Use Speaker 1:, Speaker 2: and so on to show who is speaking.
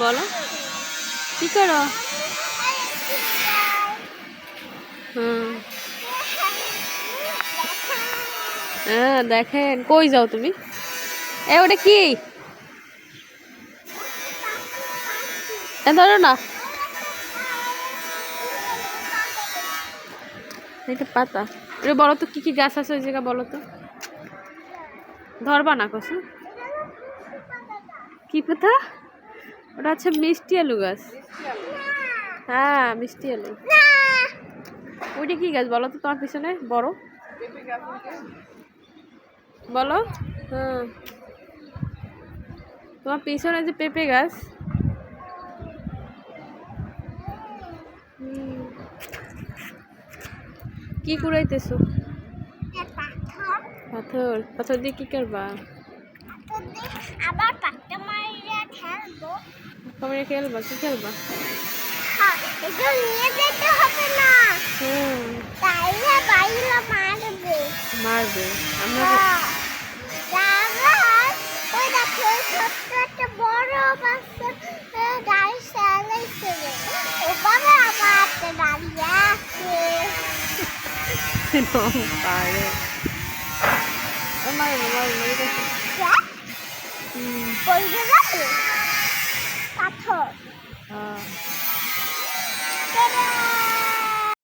Speaker 1: বলো। কি করো? হ্যাঁ দেখেন। কই যাও তুমি? এ, ওটা কি? ধরো না। এটা পাতা। এটা বলো তো, কি কি গাছ আছে ওই জায়গা বলো তো। ধরবা না কসু কি পাতা? ওটা হচ্ছে মিষ্টি আলু গাছ। হ্যাঁ মিষ্টি আলু। ওইটা কি গাছ বলো তো তোমার পিছনে? বড়। বলো। হ্যাঁ। তোমার পিছনে যে পেঁপে গাছ। কি কুড়াইতেছো? পাথর। পাথর দিয়ে কি করবা?
Speaker 2: আবার মারিয়া খেলব
Speaker 1: কমরে খেলবা কি খেলবা?
Speaker 2: হ্যাঁ, এগুলো নিয়ে যেতে হবে না।
Speaker 1: হুম।
Speaker 2: তাইলে বাইরে মারবে।
Speaker 1: মারবে। আমরা
Speaker 2: হ্যাঁ।